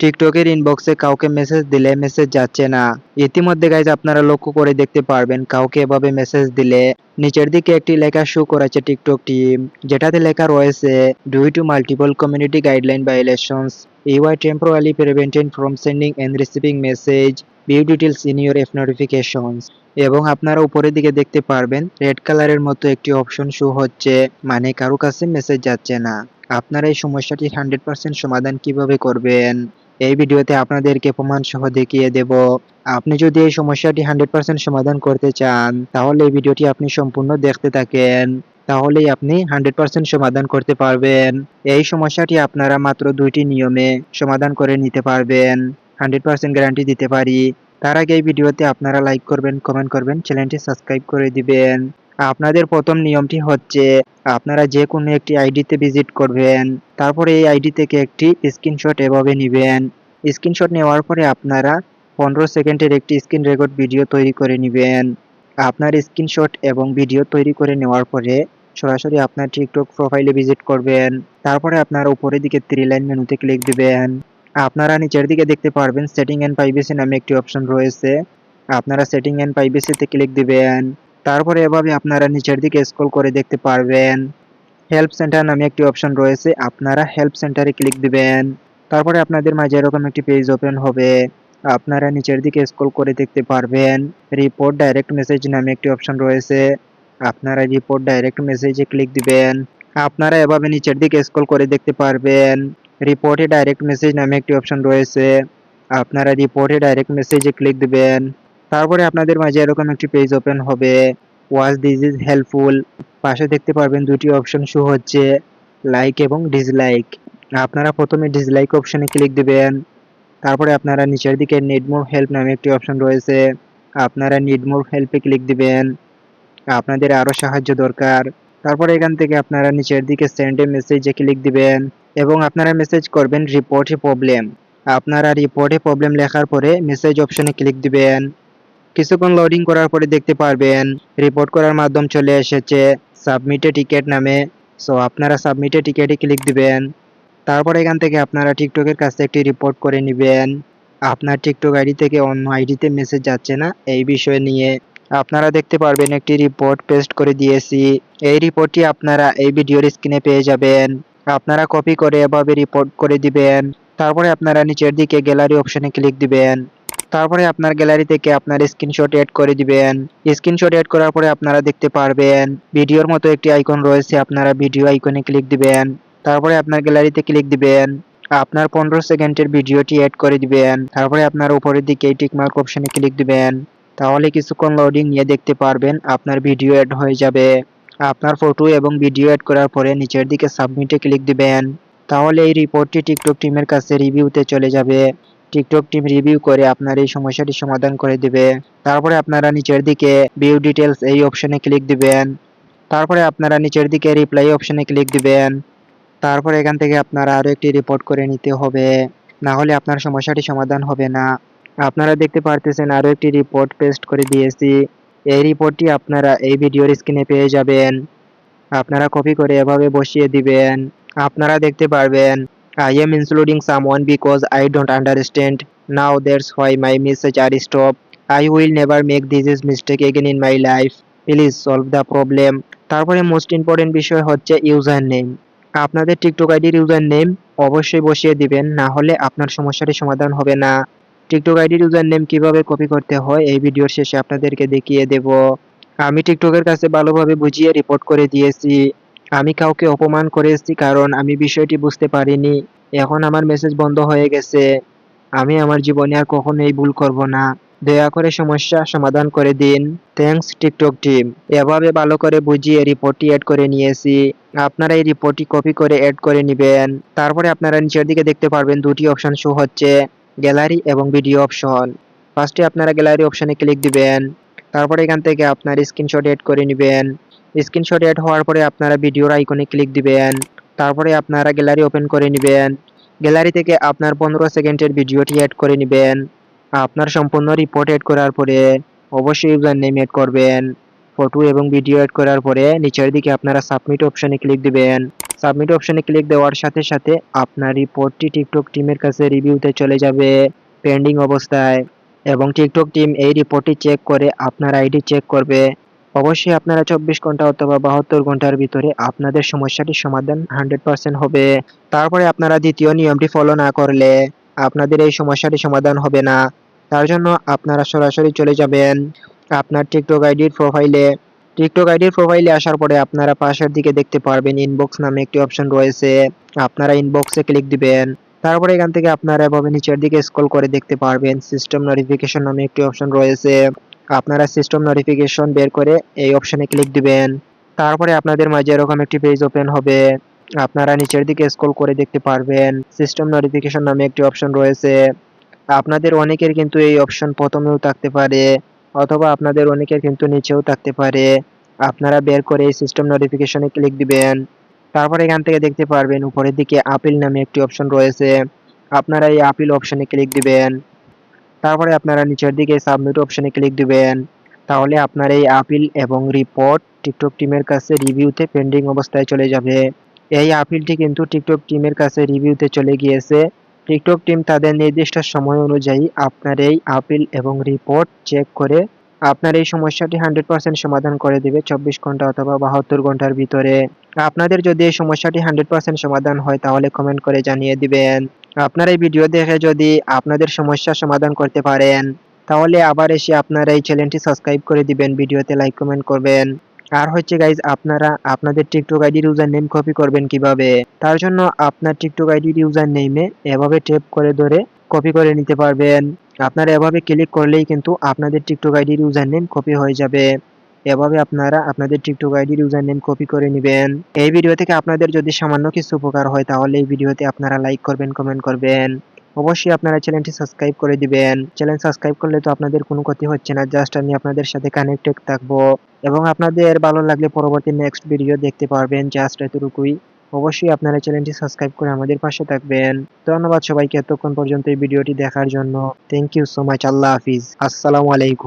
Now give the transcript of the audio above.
টিকটকের ইনবক্সে কাউকে মেসেজ দিলে মেসেজ যাচ্ছে না। ইতিমধ্যে গাইজ আপনারা লক্ষ্য করে দেখতে পারবেন, কাউকে এভাবে মেসেজ দিলে নিচের দিকে একটি লেখা শো করেছে টিকটক টিম যেটাতে লেখা রয়েছে due to multiple community guideline violations you are temporarily prevented from sending and receiving message view details in your F notifications এবং আপনারা উপরের দিকে দেখতে পারবেন রেড কালারের মতো একটি অপশন শো হচ্ছে মানে কারও কাছে মেসেজ যাচ্ছে না। আপনারা এই সমস্যাটি হান্ড্রেড পার্সেন্ট সমাধান কীভাবে করবেন? এই ভিডিওতে আপনাদেরকে প্রমাণ সহ দেখিয়ে দেব। আপনি যদি এই সমস্যাটি হান্ড্রেড পার্সেন্ট সমাধান করতে চান, তাহলে এই ভিডিওটি আপনি সম্পূর্ণ দেখতে থাকেন। তাহলেই আপনি হান্ড্রেড পার্সেন্ট সমাধান করতে পারবেন। এই সমস্যাটি আপনারা মাত্র দুইটি নিয়মে সমাধান করে নিতে পারবেন। হান্ড্রেড পার্সেন্ট গ্যারান্টি দিতে পারি। তার আগে এই ভিডিওতে আপনারা লাইক করবেন, কমেন্ট করবেন, চ্যানেলটি সাবস্ক্রাইব করে দিবেন। আপনাদের প্রথম নিয়মটি হচ্ছে, আপনারা যে কোনো একটি আইডিতে ভিজিট করবেন, তারপরে এই আইডি থেকে একটি স্ক্রিনশট এভাবে নেবেন। স্ক্রিনশট নেওয়ার পরে আপনারা পনেরো সেকেন্ডের একটি স্ক্রিন রেকর্ড ভিডিও তৈরি করে নেবেন। আপনার স্ক্রিনশট এবং ভিডিও তৈরি করে নেওয়ার পরে সরাসরি আপনার টিকটক প্রোফাইলে ভিজিট করবেন। তারপরে আপনার উপরের দিকে থ্রি লাইন মেনুতে ক্লিক দিবেন। আপনারা নিচের দিকে দেখতে পারবেন সেটিং এন্ড প্রাইভেসি নামে একটি অপশন রয়েছে। আপনারা সেটিং এন্ড প্রাইভেসিতে ক্লিক দিবেন। তারপরে এভাবে আপনারা নিচের দিকে স্ক্রল করে দেখতে পারবেন। হেল্প সেন্টার নামে একটি অপশন রয়েছে, আপনারা হেল্প সেন্টারে ক্লিক দিবেন। তারপরে আপনাদের মাঝে এরকম একটি পেজ ওপেন হবে, আপনারা নিচের দিকে স্ক্রল করে দেখতে পারবেন। রিপোর্ট ডাইরেক্ট মেসেজ নামে একটি অপশন রয়েছে, আপনারা রিপোর্ট ডাইরেক্ট মেসেজে ক্লিক দিবেন। আপনারা এভাবে নিচের দিকে স্ক্রল করে দেখতে পারবেন। রিপোর্টে ডাইরেক্ট মেসেজ নামে একটি অপশন রয়েছে, আপনারা রিপোর্টে ডাইরেক্ট মেসেজে ক্লিক দিবেন। তারপরে আপনাদের মাঝে এরকম একটি পেজ ওপেন হবে। ওয়াজ দিস ইজ হেল্পফুল পাশে দেখতে পারবেন দুটি অপশন শো হচ্ছে লাইক এবং ডিসলাইক আপনারা প্রথমে ডিসলাইক অপশনে ক্লিক দিবেন। তারপরে আপনারা নিচের দিকে নিড মোর হেল্প নামে একটি অপশন রয়েছে। আপনারা নিড মোর হেল্পে ক্লিক দিবেন। আপনাদের আরও সাহায্য দরকার। তারপরে এখান থেকে আপনারা নিচের দিকে সেন্ড এ মেসেজে ক্লিক দিবেন এবং আপনারা মেসেজ করবেন রিপোর্টে প্রবলেম আপনারা রিপোর্টে প্রবলেম লেখার পরে মেসেজ অপশনে ক্লিক দিবেন। কিছুক্ষণ লোডিং করার পরে দেখতে পারবেন রিপোর্ট করার মাধ্যম চলে এসেছে সাবমিটে টিকেট নামে। সো আপনারা সাবমিটে টিকেটে ক্লিক দিবেন। তারপর এখান থেকে আপনারা টিকটকের কাছে একটি রিপোর্ট করে নেবেন। আপনার টিকটক আইডি থেকে অন্য আইডিতে মেসেজ যাচ্ছে না, এই বিষয় নিয়ে। আপনারা দেখতে পারবেন একটি রিপোর্ট পেস্ট করে দিয়েছি। এই রিপোর্টটি আপনারা এই ভিডিওর স্ক্রিনে পেয়ে যাবেন। আপনারা কপি করে এভাবে রিপোর্ট করে দিবেন। তারপরে আপনারা নিচের দিকে গ্যালারি অপশনে ক্লিক দিবেন। তারপরে আপনার গ্যালারি থেকে আপনার স্ক্রিনশট অ্যাড করে দিবেন। স্ক্রিনশট অ্যাড করার পরে আপনারা দেখতে পারবেন ভিডিওর মতো একটি আইকন রয়েছে, আপনারা ভিডিও আইকনে ক্লিক দিবেন। তারপরে আপনার গ্যালারিতে ক্লিক দিবেন, আপনার পনেরো সেকেন্ডের ভিডিওটি অ্যাড করে দিবেন। তারপরে আপনার উপরের দিকে টিকমার্ক অপশনে ক্লিক দিবেন। তাহলে কিছুক্ষণ লোডিং নিয়ে দেখতে পারবেন, আপনার ভিডিও অ্যাড হয়ে যাবে। আপনার ফটো এবং ভিডিও অ্যাড করার পরে নিচের দিকে সাবমিটে ক্লিক দিবেন। তাহলে এই রিপোর্টটি টিকটক টিমের কাছে রিভিউতে চলে যাবে। টিকটক টিম রিভিউ করে আপনার এই সমস্যাটি সমাধান করে দিবে। তারপরে আপনারা নিচের দিকে ভিউ ডিটেলস এই অপশনে ক্লিক দিবেন। তারপরে আপনারা নিচের দিকে রিপ্লাই অপশনে ক্লিক দিবেন। তারপরে এখান থেকে আপনারা আরও একটি রিপোর্ট করে নিতে হবে। না হলে আপনার সমস্যাটি সমাধান হবে না। আপনারা দেখতে পারতেছেন আরও একটি রিপোর্ট পেস্ট করে দিয়েছি। এই রিপোর্টটি আপনারা এই ভিডিওর স্ক্রিনে পেয়ে যাবেন। আপনারা কপি করে এভাবে বসিয়ে দিবেন। আপনারা দেখতে পারবেন I am including someone because I don't understand. Now that's why my message are stop. I will never make this mistake again in my life. Please solve the problem. তারপরে মোস্ট ইম্পর্টেন্ট বিষয় হচ্ছে user name আপনাদের TikTok আইডির user name অবশ্যই বসিয়ে দিবেন, না হলে আপনার সমস্যাটি সমাধান হবে না টিকটক আইডির ইউজার নেম কীভাবে কপি করতে হয় এই ভিডিওর শেষে আপনাদেরকে দেখিয়ে দেব আমি টিকটকের কাছে ভালোভাবে বুঝিয়ে রিপোর্ট করে দিয়েছি আমি কাউকে অপমান করেছি কারণ আমি বিষয়টি বুঝতে পারিনি। এখন আমার মেসেজ বন্ধ হয়ে গেছে। আমি আমার জীবনে আর কখনো এই ভুল করব না। দয়া করে সমস্যা সমাধান করে দিন। থ্যাঙ্কস টিকটক টিম এভাবে ভালো করে বুঝিয়ে রিপোর্টটি অ্যাড করে নিয়েছি। আপনারা এই রিপোর্টটি কপি করে অ্যাড করে নেবেন। তারপরে আপনারা নিচের দিকে দেখতে পারবেন দুটি অপশন শো হচ্ছে। গ্যালারি এবং ভিডিও অপশন ফার্স্টে আপনারা গ্যালারি অপশনে ক্লিক দিবেন। তারপরে এখান থেকে আপনার স্ক্রিনশট অ্যাড করে নেবেন। স্ক্রিনশট অ্যাড হওয়ার পরে আপনারা ভিডিওর আইকনে ক্লিক দিবেন, তারপরে আপনারা গ্যালারি ওপেন করে নেবেন। গ্যালারি থেকে আপনার পনেরো সেকেন্ডের ভিডিওটি অ্যাড করে নেবেন। আপনার সম্পূর্ণ রিপোর্ট অ্যাড করার পরে অবশ্যই ইউজার নেম অ্যাড করবেন। ফটো এবং ভিডিও অ্যাড করার পরে নিচের দিকে আপনারা সাবমিট অপশনে ক্লিক দিবেন। সাবমিট অপশনে ক্লিক দেওয়ার সাথে সাথে আপনার রিপোর্টটি টিকটক টিমের কাছে রিভিউতে চলে যাবে পেন্ডিং অবস্থায়। এবং টিকটক টিম এই রিপোর্টটি চেক করে আপনার আইডি চেক করবে। অবশ্যই আপনারা চব্বিশ ঘণ্টা অথবা বাহাত্তর ঘণ্টার ভিতরে আপনাদের সমস্যাটির সমাধান হান্ড্রেড পার্সেন্ট হবে। তারপরে আপনারা দ্বিতীয় নিয়মটি ফলো না করলে আপনাদের এই সমস্যাটি সমাধান হবে না। তার জন্য আপনারা সরাসরি চলে যাবেন আপনার টিকটক আইডির প্রোফাইলে টিকটক আইডির প্রোফাইলে আসার পরে আপনারা পাশের দিকে দেখতে পারবেন ইনবক্স নামে একটি অপশন রয়েছে। আপনারা ইনবক্সে ক্লিক দিবেন। তারপরে এখান থেকে আপনারা এভাবে নিচের দিকে স্ক্রল করে দেখতে পারবেন। সিস্টেম নোটিফিকেশন নামে একটি অপশন রয়েছে। আপনারা সিস্টেম নোটিফিকেশন বের করে এই অপশানে ক্লিক দিবেন। তারপরে আপনাদের মাঝে এরকম একটি পেজ ওপেন হবে। আপনারা নিচের দিকে স্ক্রল করে দেখতে পারবেন। সিস্টেম নোটিফিকেশন নামে একটি অপশন রয়েছে। আপনাদের অনেকের কিন্তু এই অপশন প্রথমেও থাকতে পারে, অথবা আপনাদের অনেকের কিন্তু নিচেও থাকতে পারে। আপনারা বের করে এই সিস্টেম নোটিফিকেশনে ক্লিক দিবেন। তারপরে এখান থেকে দেখতে পারবেন, উপরের দিকে আপিল নামে একটি অপশন রয়েছে। আপনারা এই আপিল অপশনে ক্লিক দিবেন। তারপরে আপনারা নিচের দিকে সাবমিট অপশনে ক্লিক দিবেন। তাহলে আপনার এই আপিল এবং রিপোর্ট টিকটক টিমের কাছে রিভিউতে পেন্ডিং অবস্থায় চলে যাবে। এই আপিলটি কিন্তু টিকটক টিমের কাছে রিভিউতে চলে গিয়েছে। টিকটক টিম তাদের নির্দিষ্ট সময় অনুযায়ী আপনার এই আপিল এবং রিপোর্ট চেক করে আপনার এই সমস্যাটি হান্ড্রেড পার্সেন্ট সমাধান করে দেবে চব্বিশ ঘণ্টা অথবা বাহাত্তর ঘণ্টার ভিতরে। আপনাদের যদি এই সমস্যাটি হান্ড্রেড পার্সেন্ট সমাধান হয় তাহলে কমেন্ট করে জানিয়ে দিবেন। আপনার এই ভিডিও দেখে যদি আপনাদের সমস্যার সমাধান করতে পারেন, তাহলে আবার এসে আপনারা এই চ্যানেলটি সাবস্ক্রাইব করে দিবেন ভিডিওতে লাইক কমেন্ট করবেন। আর হচ্ছে গাইজ আপনারা, আপনাদের টিকটক আইডির ইউজার নেম কপি করবেন কীভাবে? তার জন্য আপনার টিকটক আইডির ইউজার নেমে এভাবে টেপ করে ধরে কপি করে নিতে পারবেন। আপনারা এভাবে ক্লিক করলেই কিন্তু আপনাদের টিকটক আইডির ইউজার নেম কপি হয়ে যাবে। এভাবে আপনারা আপনাদের টিকটক আইডির ইউজার নেম কপি করে নেবেন। এই ভিডিও থেকে আপনাদের যদি সামান্য কিছু উপকার হয়, তাহলে এই ভিডিওতে আপনারা লাইক করবেন কমেন্ট করবেন। অবশ্যই আপনারা চ্যানেলটি সাবস্ক্রাইব করে দিবেন। চ্যানেল সাবস্ক্রাইব করলে তো আপনাদের কোনো ক্ষতি হচ্ছে না জাস্ট আমি আপনাদের সাথে কানেক্টেড থাকব। এবং আপনাদের ভালো লাগলে পরবর্তী নেক্সট ভিডিও দেখতে পারবেন জাস্ট এতটুকুই। অবশ্যই আপনারা চ্যানেলটি সাবস্ক্রাইব করে আমাদের পাশে থাকবেন। ধন্যবাদ সবাইকে এতক্ষণ পর্যন্ত এই ভিডিওটি দেখার জন্য। থ্যাংক ইউ সো মাচ আল্লাহ হাফিজ। আসসালামু আলাইকুম।